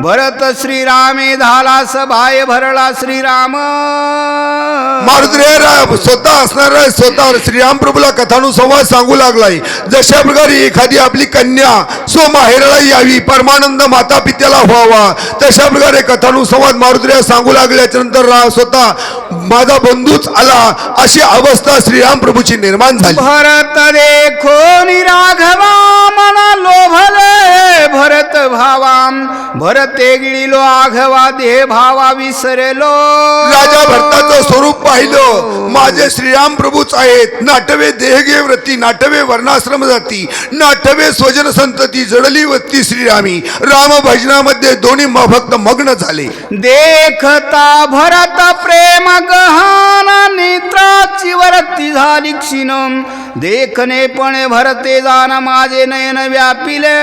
भरत श्रीरामे झाला सभाय भरला श्रीराम। मारुती रा- स्वतः असणारा स्वतः श्रीराम प्रभूला कथानुसंवाद सांगू लागलाय. जशा प्रकारे एखादी आपली कन्या सो माहेराला यावी परमानंद माता पित्याला व्हावा तशा प्रकारे कथानुसंवाद मारुतीला सांगू लागल्याच्या नंतर रा- स्वतः माझा बंधूच आला अशी अवस्था श्रीराम प्रभूची निर्माण झाली. भरत देखो निराघवा भावाम भरते गिळिलो आघवा देह भावा विसरलो. राजा भरताचं स्वरूप पाहिलं. माझे श्रीराम प्रभूच आहेत. नाटवे देहगे व्रती नाटवे वर्णाश्रम जाती नाटवे स्वजन संतती जडली वत्ती श्रीरामी. राम भजनामध्ये दोन्ही भक्त मग्न झाले. देखता भरत प्रेम गहान नेत्राची झाली क्षीण देखणे पण भरते जाण माझे नयन व्यापिले